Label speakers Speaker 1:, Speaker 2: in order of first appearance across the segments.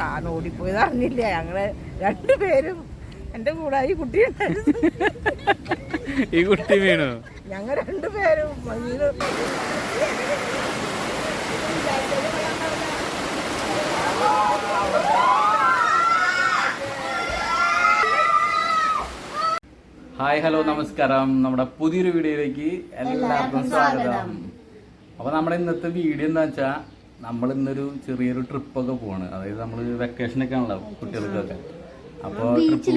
Speaker 1: താൻ ഓടിപ്പോയത് അറിഞ്ഞില്ല ഞങ്ങൾ രണ്ടുപേരും എന്റെ കൂടെ ഈ കുട്ടി
Speaker 2: ഈ കുട്ടി വീണു?
Speaker 1: ഞങ്ങൾ രണ്ടുപേരും
Speaker 2: ഹായ് ഹലോ നമസ്കാരം. നമ്മുടെ പുതിയൊരു വീഡിയോയിലേക്ക് എല്ലാവർക്കും സ്വാഗതം. അപ്പൊ നമ്മുടെ ഇന്നത്തെ വീഡിയോ എന്താ വെച്ചാ നമ്മൾ ഇന്നൊരു ചെറിയൊരു ട്രിപ്പൊക്കെ പോവാണ്. അതായത് നമ്മൾ വെക്കേഷൻ ഒക്കെ ആണല്ലോ കുട്ടികൾക്കൊക്കെ. അപ്പൊ ട്രിപ്പ്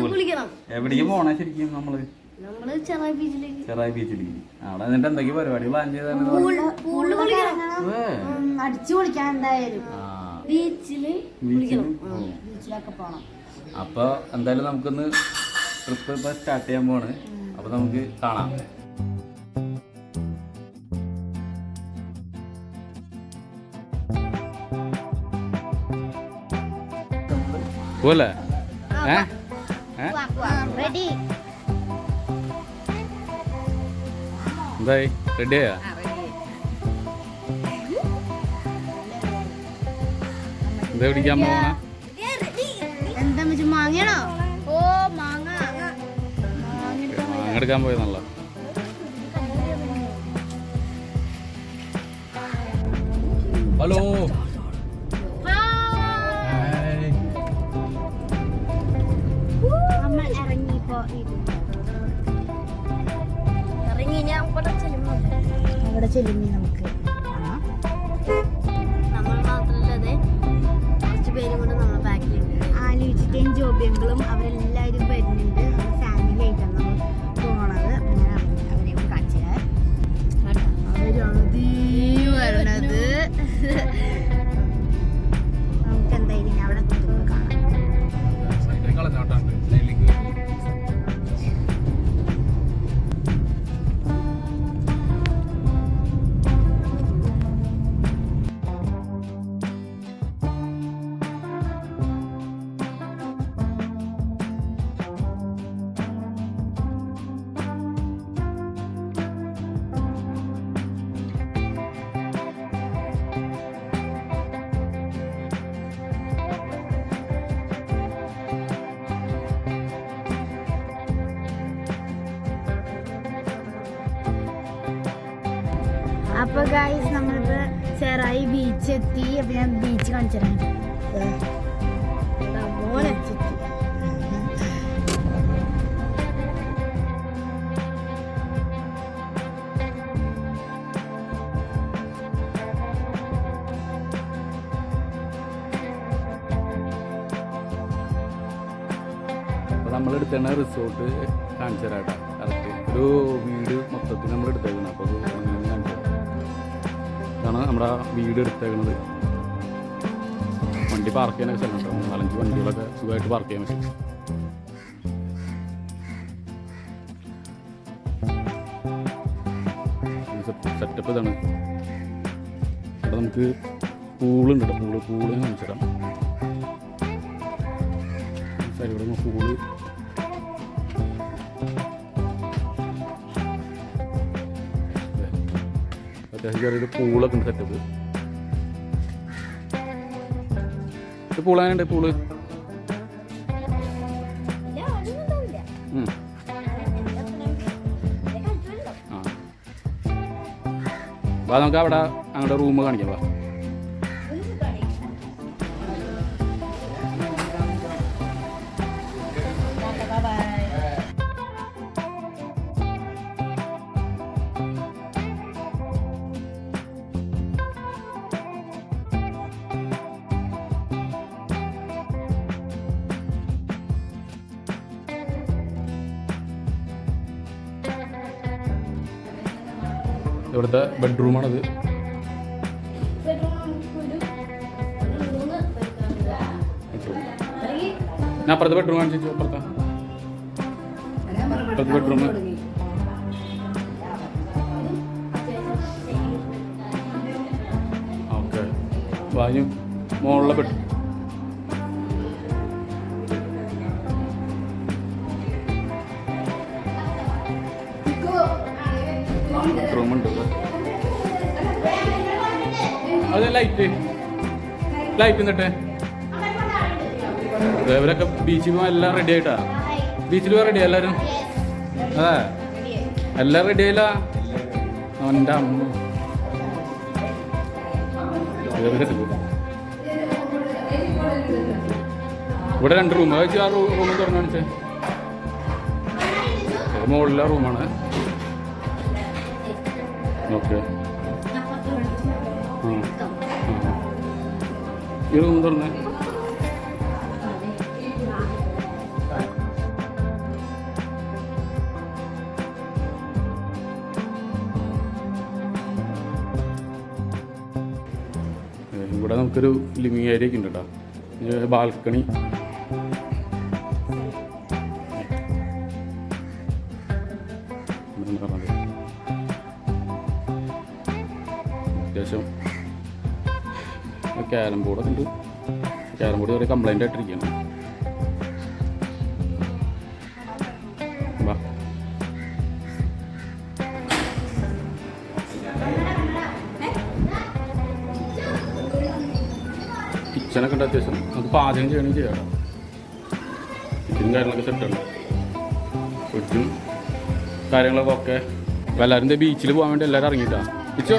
Speaker 2: എവിടേക്ക് പോണേ ശരിക്കും
Speaker 3: നമ്മൾ? ചെറായി ബീച്ചിലേക്ക്
Speaker 2: അവിടെ എന്നിട്ട് എന്തൊക്കെ പരിപാടി പ്ലാൻ ചെയ്താണ് അപ്പൊ എന്തായാലും നമുക്കൊന്ന് ട്രിപ്പ് ഇപ്പൊ സ്റ്റാർട്ട് ചെയ്യാൻ പോണ് അപ്പൊ നമുക്ക് കാണാം. ഏ? ഏ?
Speaker 3: റെഡി
Speaker 2: എന്തായി? റെഡിയാ എന്താ പിടിക്കാൻ പോണ
Speaker 3: എന്താ മാങ്ങയാണോ? ഓ മാങ്ങ.
Speaker 2: അങ്ങെടുക്കാൻ പോയതാണല്ലോ. ഹലോ.
Speaker 3: അവിടെ ചെല്ലുമ്പോ നമുക്ക് നമ്മൾ മാത്രമല്ലാതെ കുറച്ച് പേരും കൂടെ നമ്മളെ ബാക്കിലുണ്ട് ആലോചിച്ചിട്ടേം ജോബിയങ്ങളും അവരെല്ലാവരും വരുന്നുണ്ട്. ഫാമിലി ആയിട്ടാണ് നമ്മൾ പോണത്. അങ്ങനെ അവരെ കൂടെ കാണിച്ചു വരണത്. അപ്പൊ ഗായ്സ് നമ്മളിപ്പോ ചെറായി ബീച്ച് എത്തി. അപ്പൊ ഞാൻ ബീച്ച് കാണിച്ചു തരാം
Speaker 2: എടുത്തേണ റിസോർട്ട് കാണിച്ചു തരാം കേട്ടോ. കറക്റ്റ് ഒരു വീട് മൊത്തത്തിൽ നമ്മൾ നമ്മുടെ വീട് എടുത്തേക്കുന്നത് വണ്ടി പാർക്ക് ചെയ്യാനൊക്കെ സ്ഥലം കേട്ടോ നാലഞ്ച് വണ്ടികളൊക്കെ സുഖമായിട്ട് പാർക്ക് ചെയ്യാൻ പറ്റും. സെറ്റപ്പ് ഇതാണ്. അവിടെ നമുക്ക് പൂളുണ്ട് കേട്ടോ. പൂൾ പൂൾ കാണിച്ചിടാം സൈഡിലൂടെ പൂൾ ചെറിയൊരു പൂളൊക്കെ ഉണ്ട് സെറ്റപ്പ് ഇത് പൂളാനുണ്ട് പൂൾ. ആ. നമുക്ക് അവിടെ അങ്ങോട്ട് റൂം കാണിക്കാം ബെഡ്റൂമാണിത് ഞാൻ അപ്പുറത്തെ ബെഡ്റൂം കാണിച്ചു അപ്പുറത്തെ അപ്പുറത്തെ ബെഡ്റൂം ഓക്കെ വായു മോളിലെ ബെഡ് ലൈറ്റ് ലൈറ്റ് എന്നിട്ട്. ഇവരൊക്കെ ബീച്ചിൽ പോകാൻ എല്ലാം റെഡി ആയിട്ടാ. ബീച്ചിൽ പോകാൻ റെഡി എല്ലാവരും അതെ. എല്ലാം റെഡി ആയില്ല? അവന്റെ അമ്മ. ഇവിടെ രണ്ട് റൂം വെച്ച് ആ റൂം തുറന്നു കാണിച്ചേ. ഇത് മുകളിലെ റൂമാണ് ഓക്കെ. റൂം തുറന്നേ ഇവിടെ നമുക്കൊരു ലിവിങ് ഏരിയ ഒക്കെ ഉണ്ട്? കേട്ടോ ബാൽക്കണി. ക്യാരം ബോർഡൊക്കെ ഉണ്ട്. ക്യാരം ബോർഡ് ഒരു കംപ്ലൈന്റ് ആയിട്ടിരിക്കുകയാണ് വാ കിച്ചണൊക്കെ ഉണ്ട് അത്യാവശ്യം. നമുക്ക് പാചകം ചെയ്യണമെങ്കിൽ ചെയ്യാം. കിച്ചനും കാര്യങ്ങളൊക്കെ സെറ്റാണ് ഫ്രിഡ്ജും കാര്യങ്ങളൊക്കെ ഒക്കെ എല്ലാവരും ബീച്ചിൽ പോകാൻ വേണ്ടി എല്ലാവരും ഇറങ്ങിയിട്ടാണ് പിച്ചോ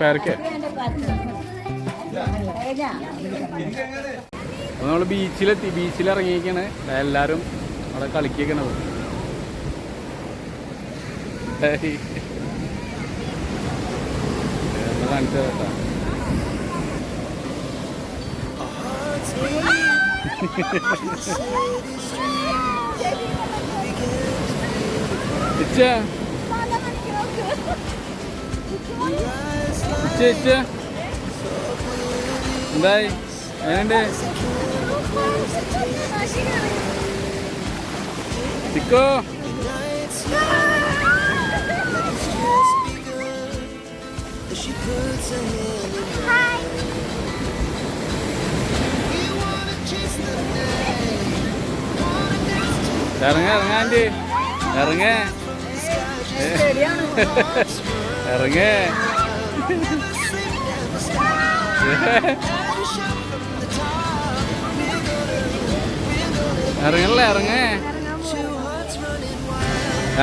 Speaker 2: പേരക്കേ? അപ്പോൾ നമ്മൾ ബീച്ചിലെത്തി. ബീച്ചിൽ ഇറങ്ങിയിരിക്കാണ് എല്ലാവരും അവിടെ കളിക്കണത് കാണിച്ചു ഇച്ച ഇച്ച എന്തായി? എങ്ങനെയുണ്ട്? ചിക്കോ? ഇറങ്ങ ഇറങ്ങാന്റെ ഇറങ്ങ. ഇറങ്ങ. ഇറങ്ങണല്ലേ ഇറങ്ങേ.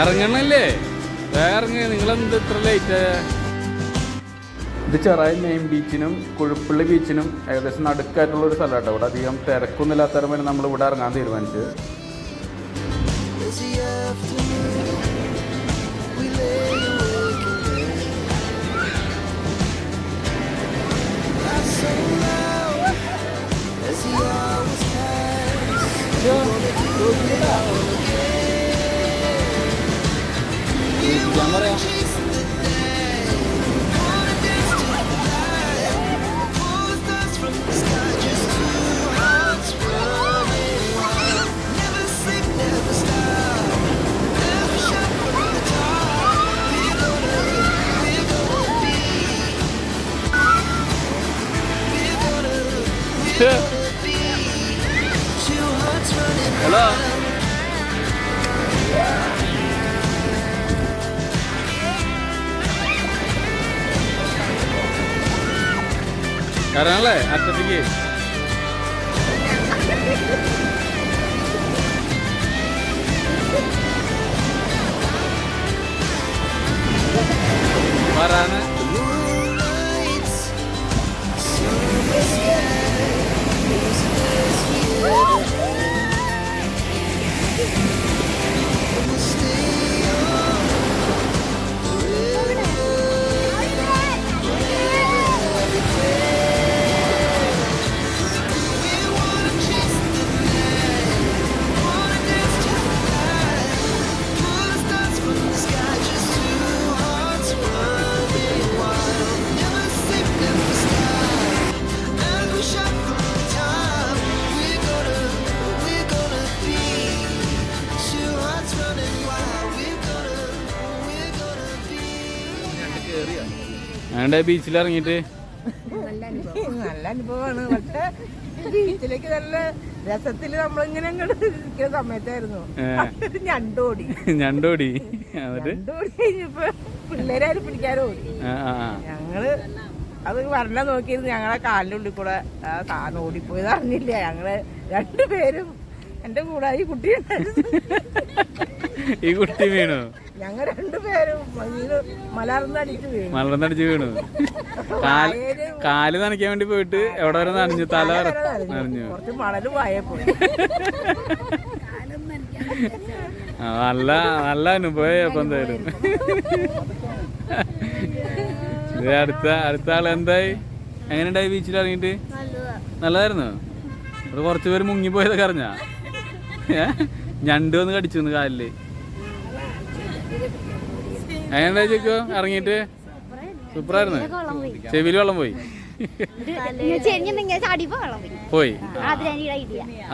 Speaker 2: ഇറങ്ങണല്ലേ? വേറെ നിങ്ങളെന്ത് ഇത്ര ലേറ്റ് ഇത് ചെറായി മെയിൻ ബീച്ചിനും കുഴുപ്പള്ളി ബീച്ചിനും ഏകദേശം നടുക്കായിട്ടുള്ള ഒരു സ്ഥലമാണ് കേട്ടോ. ഇവിടെ അധികം തിരക്കൊന്നുമില്ലാത്തരം വരെ നമ്മൾ ഇവിടെ ഇറങ്ങാൻ തീരുമാനിച്ചത്. വേണ്ട ബീച്ചിൽ ഇറങ്ങിയിട്ട്
Speaker 1: നല്ല അനുഭവമാണ്. പക്ഷെ ബീച്ചിലേക്ക് നല്ല രസത്തിൽ നമ്മളിങ്ങനെ അങ്ങോട്ട് ഇരിക്കുന്ന സമയത്തായിരുന്നു. ഞണ്ടോടി.
Speaker 2: ഞണ്ടോടി.
Speaker 1: ഞണ്ടോടി കഴിഞ്ഞപ്പോ പിള്ളേരാരും പിടിക്കാനും ഓടി.
Speaker 2: ആ ആ ആ.
Speaker 1: ഞങ്ങൾ അത് വരണ നോക്കിയിരുന്നു. ഞങ്ങളെ കാലിന്റെ ഉള്ളിൽ കൂടെ ആ സാധനം ഓടിപ്പോയത് അറിഞ്ഞില്ല ഞങ്ങൾ രണ്ടുപേരും എന്റെ കൂടെ ഈ കുട്ടി
Speaker 2: ഈ കുട്ടി വീണു?
Speaker 1: ഞങ്ങൾ രണ്ടുപേരും വീണ് മലർന്നടിച്ച് വീണു.
Speaker 2: മലർന്നടിച്ച് വീണു. കാൽ കാൽ നനയ്ക്കാൻ വേണ്ടി പോയിട്ട് എവിടെ വരെ നനഞ്ഞു? തല വരെ നനഞ്ഞു.
Speaker 1: കുറച്ച് മണൽ
Speaker 2: പോയപ്പോ നല്ല നല്ല അനുഭവം അപ്പൊ എന്തായാലും. അടുത്ത അടുത്ത ആൾ എന്തായി? എങ്ങനെയുണ്ടായി ബീച്ചിൽ ഇറങ്ങിയിട്ട്? നല്ലതായിരുന്നു? ഇവിടെ കുറച്ചുപേര് മുങ്ങിപ്പോയതൊക്കെ അറിഞ്ഞാ? ഞണ്ട് വന്ന് കടിച്ചു വന്ന് കാലിൽ. എങ്ങനെ ചോദിക്കോ? ഇറങ്ങിയിട്ട്? സൂപ്പറായിരുന്നു. ചെവിയിൽ വെള്ളം പോയി.
Speaker 3: വെള്ളം പോയി.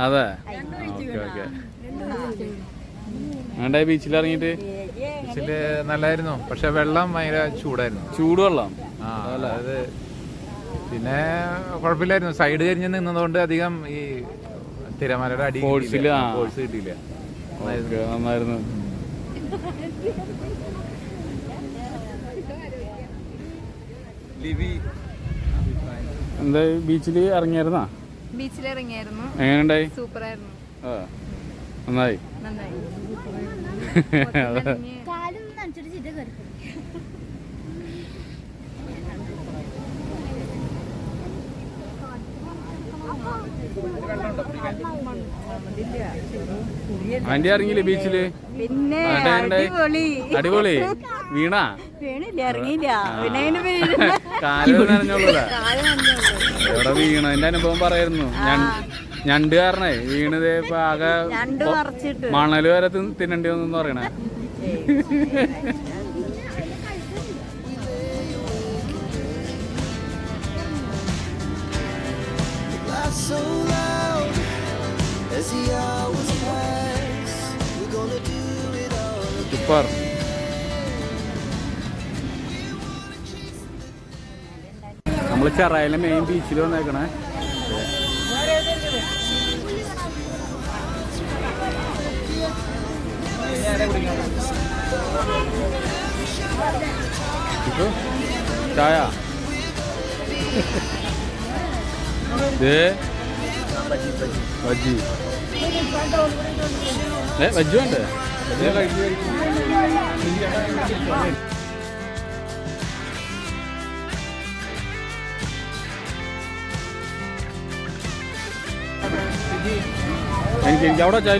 Speaker 2: അതെ. ഓക്കെ ബീച്ചിൽ ഇറങ്ങിയിട്ട്?
Speaker 4: ബീച്ചിൽ നല്ലായിരുന്നു. പക്ഷെ വെള്ളം ഭയങ്കര ചൂടായിരുന്നു.
Speaker 2: ചൂടുവെള്ളം
Speaker 4: ആ അത് പിന്നെ കുഴപ്പമില്ലായിരുന്നു. സൈഡ് കരിഞ്ഞ് നിന്നതുകൊണ്ട് അധികം ഈ തിരമാലയുടെ അടി
Speaker 2: ഫോഴ്സിൽ, ആ.
Speaker 4: ഫോഴ്സ് കിട്ടിയില്ല.
Speaker 2: നന്നായിരുന്നു. എന്താ ബീച്ചിൽ ഇറങ്ങിയായിരുന്നാ?
Speaker 5: ബീച്ചിൽ ഇറങ്ങിയായിരുന്നു.
Speaker 2: എങ്ങനെയുണ്ടായി
Speaker 5: സൂപ്പറായിരുന്നു.
Speaker 2: ആ നന്നായി.
Speaker 5: നന്നായി
Speaker 2: അതെ.
Speaker 3: കാലൊന്നും നനച്ചിട്ട് ചിറ്റ കയറി
Speaker 2: ആന്റി ഇറങ്ങിയില്ലേ ബീച്ചിൽ?
Speaker 5: പിന്നെ അടിപൊളി.
Speaker 2: വീണാ?
Speaker 5: വീണില്ല ഇറങ്ങിയില്ല.
Speaker 2: കാൽ എവിടെ വീണ? എന്റെ അനുഭവം പറയായിരുന്നു ഞണ്ട് കാരണേ വീണത് ഇപ്പൊ ആകെ മണൽ വരെ തിന്ന് തിന്നണ്ടി വന്നു പറയണേ. സൂപ്പർ. നമ്മൾ ചെറായിലെ മെയിൻ ബീച്ചിൽ വന്നേക്കണേ. ചായ. ബജ്ജി ഏ വേണ്ടേ. എനിക്ക് എനിക്ക് അവിടെ ചായ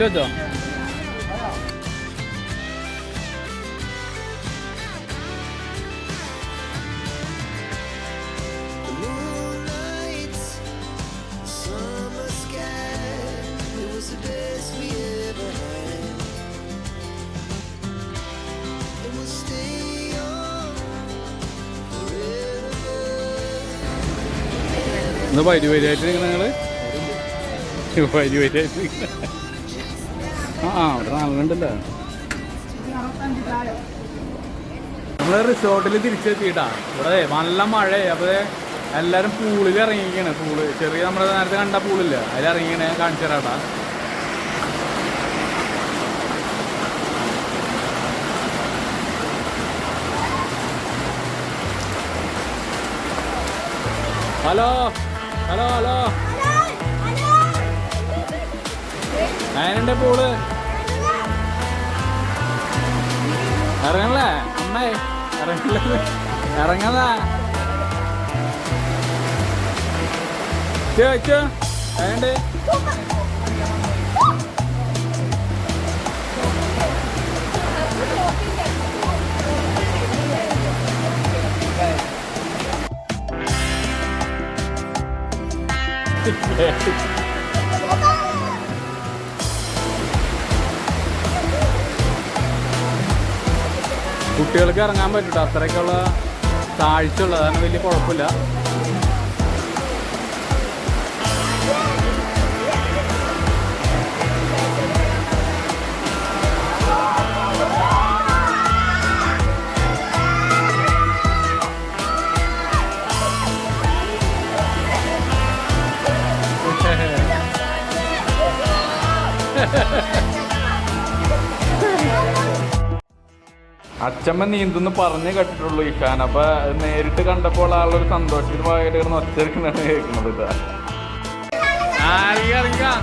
Speaker 2: വരി വരിയായിട്ട് നിൽക്കണ നിങ്ങൾ വരി വരിയായിട്ട്. ആ അവിടെ നമ്മൾ റിസോർട്ടിൽ തിരിച്ചെത്തിയിട്ടാ. ഇവിടെ നല്ല മഴ അപ്പൊ എല്ലാവരും പൂളിൽ ഇറങ്ങിയിരിക്കണ് പൂൾ. ചെറിയ നമ്മുടെ നേരത്തെ കണ്ട പൂളില്ല അതിൽ ഇറങ്ങിക്കണേ കാണിച്ചു തരാട്ടാ. ഹലോ? Hello hello. അതിനുണ്ട് പോൾ. ഇറങ്ങല്ലേ? അമ്മേ ഇറങ്ങല്ലേ? ഇറങ്ങതാ ചോ അതിനുണ്ട് കുട്ടികൾക്ക് ഇറങ്ങാൻ പറ്റൂട്ടോ? അത്രയ്ക്കുള്ള താഴ്ച ഉള്ളതാണ് വലിയ കുഴപ്പമില്ല.
Speaker 6: അച്ഛമ്മ നീന്തുന്ന് പറഞ്ഞു കേട്ടിട്ടുള്ളൂ ഇഷാൻ അപ്പൊ നേരിട്ട് കണ്ടപ്പോൾ ആളൊരു സന്തോഷമായിട്ട് കിടന്ന് ഒച്ചെടുക്കുന്നതാണ് കേൾക്കുന്നത് അറിയാം, അറിയാം.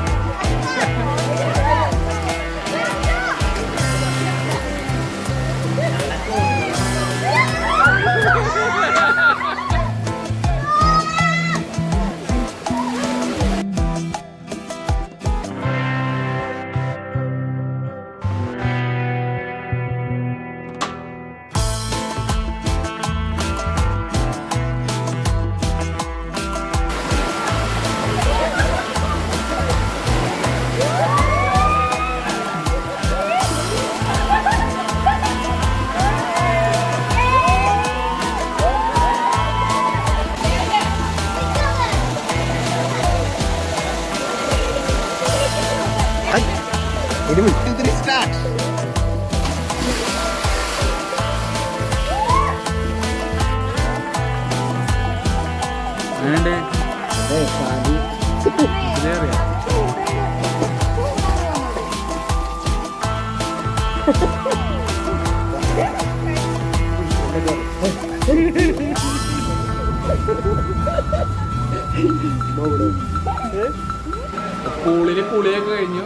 Speaker 6: പൂളിൽ കുളിയൊക്കെ കഴിഞ്ഞു.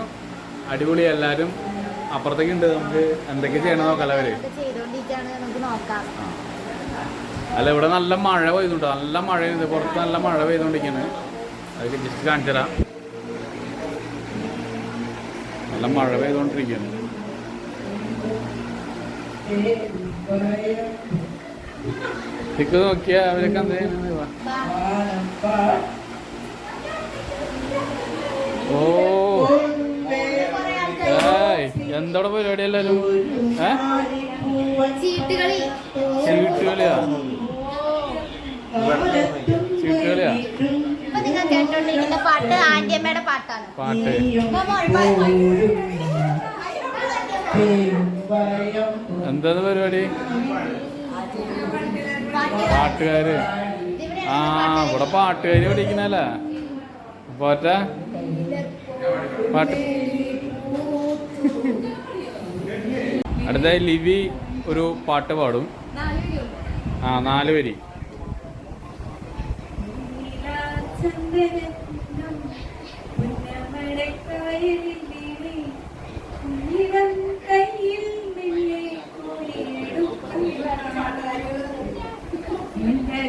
Speaker 6: അടിപൊളി എല്ലാരും അപ്പുറത്തേക്ക് ഉണ്ട് നമുക്ക് എന്തൊക്കെ ചെയ്യണം നോക്കാം
Speaker 3: അവർ
Speaker 6: അല്ല ഇവിടെ നല്ല മഴ പെയ്തുണ്ട് നല്ല മഴ പെയ്തു. പുറത്ത് നല്ല മഴ പെയ്തുകൊണ്ടിരിക്കുകയാണ്. അതൊക്കെ ജസ്റ്റ് കാണിച്ചു തരാം. നല്ല മഴ പെയ്തുകൊണ്ടിരിക്കുകയാണ് തിക്ക് നോക്കിയാ അവരൊക്കെ എന്ത്. ഓ. എന്തോടെ പരിപാടി എല്ലാരും ഏ? ചീട്ടുകളിയാ?
Speaker 3: കേട്ടോണ്ടിരിക്കുന്ന പാട്ട് ആന്റിയമ്മയുടെ പാട്ടാണ്.
Speaker 6: പാട്ട്. എന്താണ് പരിപാടി? പാട്ടുകാര്. ആ ഇവിടെ പാട്ടുകാര് പഠിക്കുന്നല്ലേ പോറ്റ പാട്ട്. അടുത്തായി ലിവി ഒരു പാട്ട് പാടും. ആ നാല് വരി.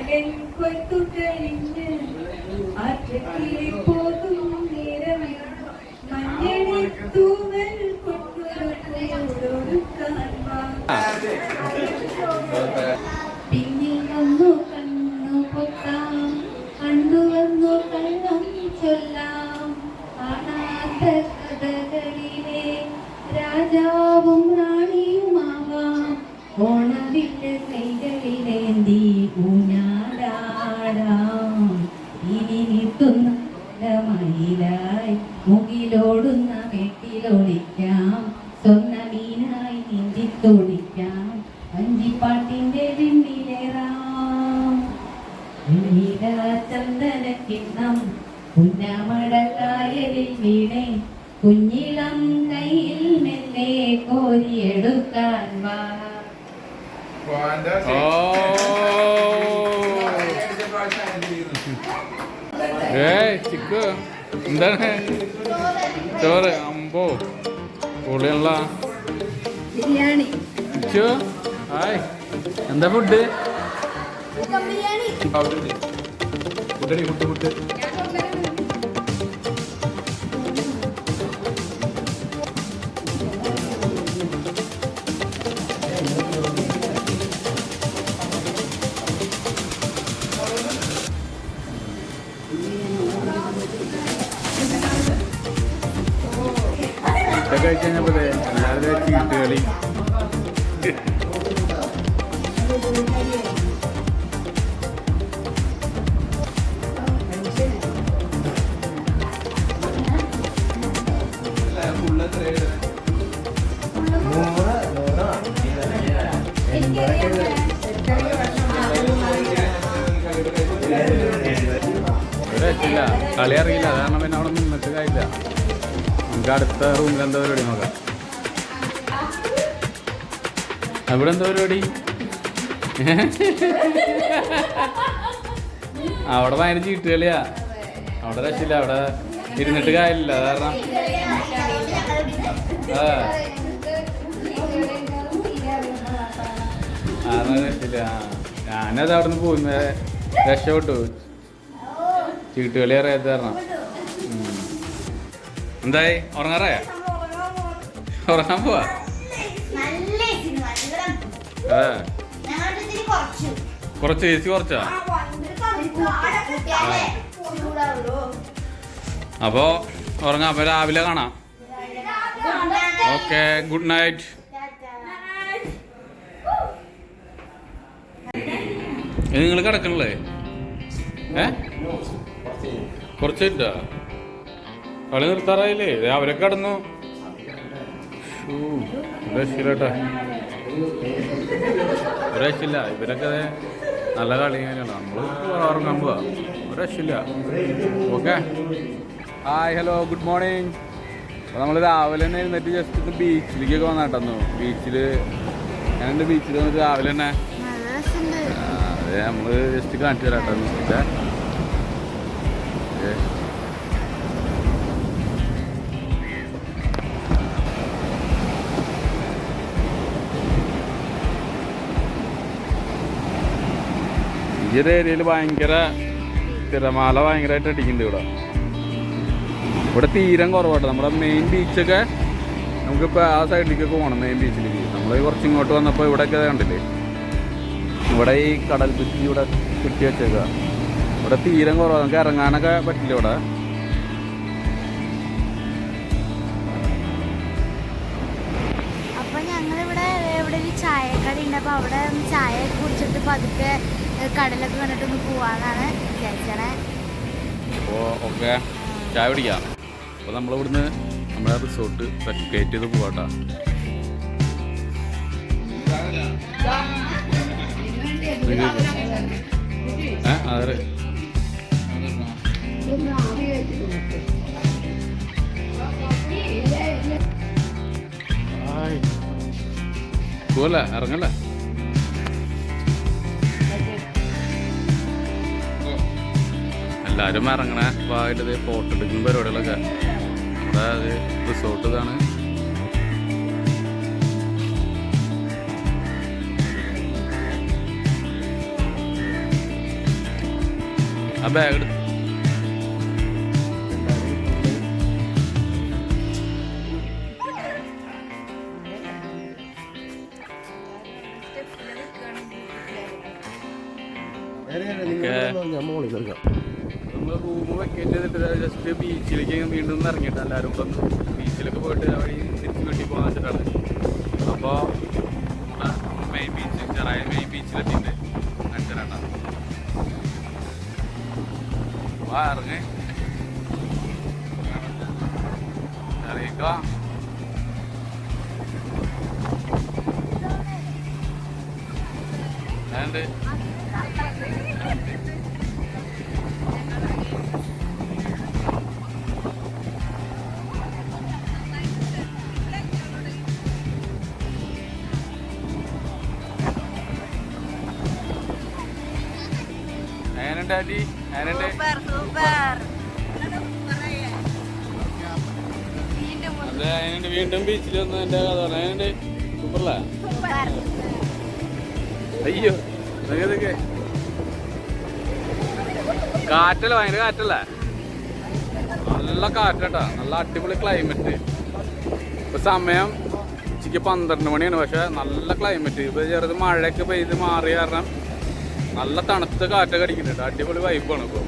Speaker 2: கடல் கொத்துகளின்
Speaker 6: ஆற்றத்திலே ഏയ് ചിക്കു. എന്താണ്? ചോറ് അമ്പോ പൊളിയുള്ള.
Speaker 2: ബിരിയാണി.
Speaker 6: ഹായ് എന്താ ഫുഡ്? ഫുഡടി ഫുഡ് ഫുഡ് ഇവിടെ എത്തില്ല കളി അറിയില്ല. കാരണം പിന്നെ അവിടെ നിന്നിട്ട് കാര്യമില്ല
Speaker 2: നമുക്ക് അടുത്ത റൂമിൽ എന്താ പരിപാടി നോക്കാം. അവിടെ എന്താ പരിപാടി അവിടെ പതിനഞ്ച് കിട്ടുകളിയാ കളിയാ അവിടെ രക്ഷയില്ല അവിടെ ഇരുന്നിട്ട് കാര്യമില്ല കാരണം. ഞാനത് അവിടെ നിന്ന് പോകുന്ന രക്ഷപ്പെട്ടു. ചീട്ടുകളി അറിയാത്ത കാരണം. എന്തായി? ഉറങ്ങാറായ? ഉറങ്ങാൻ പോവാ? ആ.
Speaker 3: ഞങ്ങളുടെ കുറച്ചു.
Speaker 2: കുറച്ച് എ സി കുറച്ചാ അപ്പോ ഉറങ്ങാം. അപ്പൊ രാവിലെ കാണാം. Okay good night. നിങ്ങൾ കിടക്കണല്ലേ? ഏ? കുറച്ച് കളി നിർത്താറായില്ലേ? രാവിലെ കിടന്നു. ഷൂ, ഒരു രക്ഷയില്ല. ഇവരൊക്കെ നല്ല കളി തന്നെയാണ്. നമ്മൾ ഉറങ്ങാൻ പോവാ. ഒരു രക്ഷയില്ല. Okay. Hi hello good morning. അപ്പോൾ നമ്മൾ രാവിലെ തന്നെ എഴുന്നേറ്റ് ജസ്റ്റ് ഒന്ന് ബീച്ചിലേക്കൊക്കെ വന്നിട്ടുന്നു ബീച്ചിൽ ഞാനുണ്ട് ബീച്ചിൽ വന്നിട്ട് രാവിലെ തന്നെ? അതെ നമ്മൾ ജസ്റ്റ് കാണിച്ചു തരാം കേട്ടോ ഈ ഒരു ഏരിയയിൽ ഭയങ്കര തിരമാല ഭയങ്കരമായിട്ട് അടിക്കുന്നുണ്ട് ഇവിടെ. ഇവിടെ തീരം കുറവാട്ടോ. നമ്മുടെ മെയിൻ ബീച്ചൊക്കെ നമുക്കിപ്പോൾ ആ സൈഡിലേക്കൊക്കെ പോകണം മെയിൻ ബീച്ചിലേക്ക് നമ്മൾ കുറച്ച് ഇങ്ങോട്ട് വന്നപ്പോൾ ഇവിടെയൊക്കെ കണ്ടില്ലേ? ഇവിടെ ഈ കടൽ ഭിത്തി ഇവിടെ കിട്ടി വെച്ചേക്കുക ഇവിടെ തീരം കുറവാണ് നമുക്ക് ഇറങ്ങാനൊക്കെ പറ്റില്ല ഇവിടെ.
Speaker 3: ചായക്കട ഉണ്ട് അപ്പൊ അവിടെ ചായ കുടിച്ചിട്ട് പതുക്കെ കടലൊക്കെ കണ്ടിട്ട് ഒന്ന് പോവാന്നാണ് വിചാരിച്ചേ
Speaker 2: അപ്പോൾ ഓക്കെ. ചായ പിടിക്കാം അപ്പോൾ നമ്മളിവിടുന്ന് നമ്മുടെ റിസോർട്ട് വെക്കേറ്റ് ചെയ്ത് പോവാട്ടാ. അതെ പോവല്ലേ? ഇറങ്ങല്ലേ? എല്ലാവരും ഇറങ്ങണ. ഭാഗത്ത് ഫോട്ടോ എടുക്കുന്ന പരിപാടികളൊക്കെ. നമ്മുടെ അത് റിസോർട്ട് ഇതാണ്. ആ ബാഗ് എടുത്ത് എല്ലാവരും ഇപ്പം ബീച്ചിലൊക്കെ പോയിട്ട് വഴി തിരിച്ച് വീട്ടിൽ പോകാൻ വെച്ചിട്ടാണ്. അപ്പോൾ മെയിൻ ബീച്ച് ചെറായ മെയിൻ ബീച്ചിലെത്തിയിട്ട് കാണിച്ചാലാട്ടാ വാ ഇറങ്ങി. ഇറങ്ങിക്കോ ഞാനുണ്ട് വീണ്ടും ബീച്ചിൽ വന്ന് എന്റെ കഥ പറയാനുണ്ട് സൂപ്പറല്ലേ? അയ്യോ ഇതൊക്കെ കാറ്റല്ല ഭയങ്കര കാറ്റല്ല? നല്ല കാറ്റാട്ടാ നല്ല അടിപൊളി ക്ലൈമറ്റ് ഇപ്പൊ സമയം ഉച്ചയ്ക്ക് പന്ത്രണ്ട് മണിയാണ് പക്ഷെ നല്ല ക്ലൈമറ്റ് ഇപ്പൊ ചെറുത് മഴയൊക്കെ പെയ്ത് മാറിയ കാരണം നല്ല തണുത്ത കാറ്റൊക്കെ അടിക്കുന്നുണ്ട്. അടിപൊളി വൈബാണ് ഇപ്പൊ.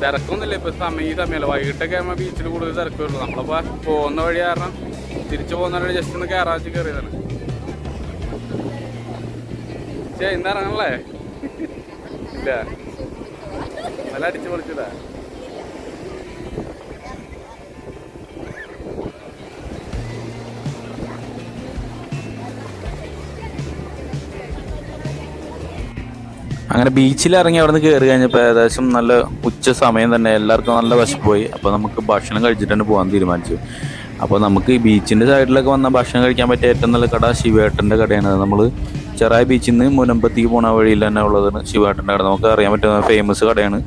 Speaker 2: തിരക്കൊന്നുമില്ല. ഇപ്പൊ സമയം ഈ സമയമല്ല. വൈകിട്ടൊക്കെ ആകുമ്പോൾ ബീച്ചിൽ കൂടുതൽ തിരക്ക് വരുള്ളൂ നമ്മളിപ്പോ പോകുന്ന വഴി കാരണം തിരിച്ചു പോകുന്ന വഴി ജസ്റ്റ് ഒന്ന് കയറാച്ച് കയറിയതാണ് ചേ ഇന്നിറങ്ങണല്ലേ ഇല്ല. നല്ല അടിച്ചു പൊളിച്ചതാ
Speaker 7: അങ്ങനെ ബീച്ചിൽ ഇറങ്ങി അവിടെ നിന്ന് കയറി കഴിഞ്ഞപ്പോൾ ഏകദേശം നല്ല ഉച്ച സമയം തന്നെ എല്ലാവർക്കും നല്ല വിശപ്പ് പോയി അപ്പോൾ നമുക്ക് ഭക്ഷണം കഴിച്ചിട്ട് തന്നെ പോകാൻ തീരുമാനിച്ചു. അപ്പോൾ നമുക്ക് ഈ ബീച്ചിന്റെ സൈഡിലൊക്കെ വന്ന ഭക്ഷണം കഴിക്കാൻ പറ്റിയ ഏറ്റവും നല്ല കട ശിവേട്ടന്റെ കടയാണ്. നമ്മൾ ചെറായ ബീച്ചിൽ നിന്ന് മുനമ്പത്തേക്ക് പോണ വഴിയിൽ തന്നെ ഉള്ളതാണ് ശിവേട്ടന്റെ കട. നമുക്ക് അറിയാൻ പറ്റുന്ന ഫേമസ് കടയാണ്.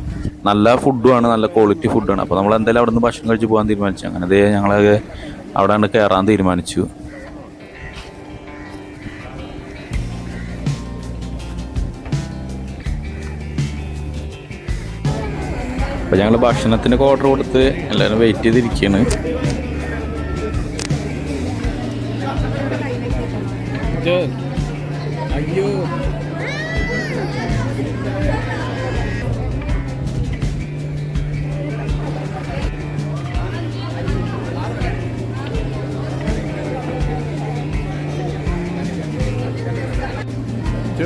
Speaker 7: നല്ല ഫുഡുമാണ് നല്ല ക്വാളിറ്റി ഫുഡാണ് അപ്പോൾ നമ്മൾ എന്തായാലും അവിടെ നിന്ന് ഭക്ഷണം കഴിച്ച് പോകാൻ തീരുമാനിച്ചു. അങ്ങനെ ഞങ്ങളൊക്കെ അവിടെ കയറാൻ തീരുമാനിച്ചു. അപ്പോൾ ഞങ്ങൾ ഭക്ഷണത്തിനൊക്കെ ഓർഡർ കൊടുത്ത് എല്ലാവരും വെയിറ്റ് ചെയ്തിരിക്കുകയാണ് അയ്യോ.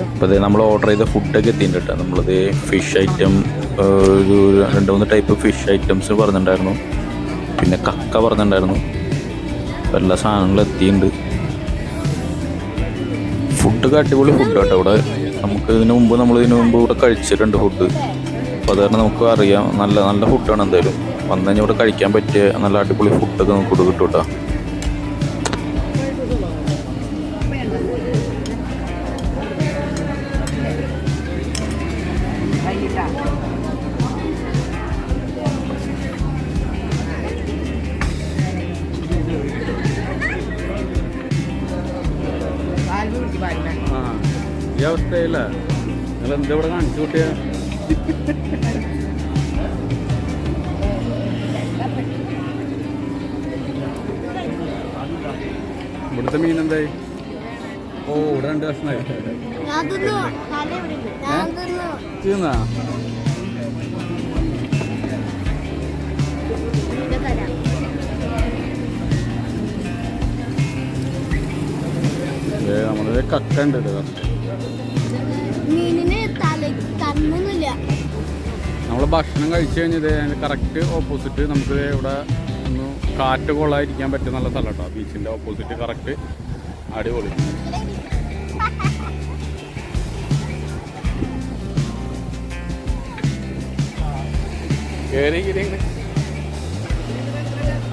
Speaker 7: അപ്പോൾ നമ്മൾ ഓർഡർ ചെയ്ത ഫുഡൊക്കെ എത്തിയിട്ടുണ്ട് കേട്ടോ. നമ്മളത് ഫിഷ് ഐറ്റം ഒരു രണ്ട് മൂന്ന് ടൈപ്പ് ഫിഷ് ഐറ്റംസ് പറഞ്ഞിട്ടുണ്ടായിരുന്നു. പിന്നെ കക്ക പറഞ്ഞിട്ടുണ്ടായിരുന്നു. അപ്പോൾ എല്ലാ സാധനങ്ങളും എത്തിയിട്ടുണ്ട്. ഫുഡൊക്കെ അടിപൊളി ഫുഡ് കേട്ടോ ഇവിടെ. നമുക്ക് ഇതിന് മുമ്പ് നമ്മൾ ഇതിന് മുമ്പ് ഇവിടെ കഴിച്ചിട്ടുണ്ട് ഫുഡ് അപ്പോൾ അത് കാരണം നമുക്ക് അറിയാം നല്ല നല്ല ഫുഡാണ് എന്തായാലും. വന്നു കഴിഞ്ഞാൽ ഇവിടെ കഴിക്കാൻ പറ്റിയ നല്ല അടിപൊളി ഫുഡൊക്കെ നമുക്ക് ഇവിടെ കിട്ടും കേട്ടോ ഇവിടെ കാണിച്ചു കൂട്ടിയ? ഇവിടുത്തെ മീൻ എന്തായി? ഓ ഇവിടെ രണ്ട് നമ്മളൊരു
Speaker 3: ഞാൻ തിന്നു.
Speaker 7: നമ്മളത് കക്ക ഉണ്ട്. കേട്ടോ നമ്മൾ ഭക്ഷണം കഴിച്ചു കഴിഞ്ഞത് അതിന് കറക്റ്റ് ഓപ്പോസിറ്റ് നമുക്ക് ഇവിടെ ഒന്ന് കാറ്റ് കൊള്ളാതിരിക്കാൻ പറ്റിയ നല്ല സ്ഥലം കേട്ടോ. ബീച്ചിന്റെ ഓപ്പോസിറ്റ് കറക്റ്റ് അടിപൊളി.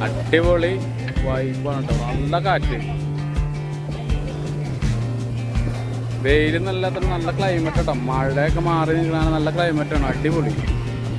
Speaker 7: അടിപൊളി വൈബാണ് കേട്ടോ. നല്ല കാറ്റ്. വെയിലും നല്ല നല്ല ക്ലൈമറ്റ് കേട്ടോ മഴയൊക്കെ മാറി നിൽക്കണ നല്ല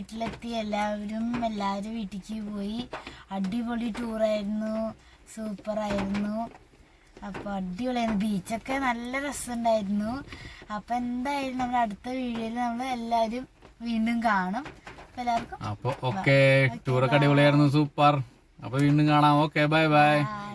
Speaker 3: വീട്ടിലെത്തി എല്ലാവരും എല്ലാവരും വീട്ടിലേക്ക് പോയി. അടിപൊളി ടൂറായിരുന്നു സൂപ്പറായിരുന്നു അപ്പൊ അടിപൊളിയായിരുന്നു. ബീച്ചൊക്കെ നല്ല രസമുണ്ടായിരുന്നു. അപ്പൊ എന്തായാലും നമ്മുടെ അടുത്ത വീഡിയോയിൽ നമ്മൾ എല്ലാവരും വീണ്ടും കാണും. എല്ലാവർക്കും
Speaker 7: അപ്പൊ ഓക്കെ ടൂറൊക്കെ അടിപൊളിയായിരുന്നു. സൂപ്പർ അപ്പൊ വീണ്ടും കാണാം. Okay bye bye
Speaker 3: bye.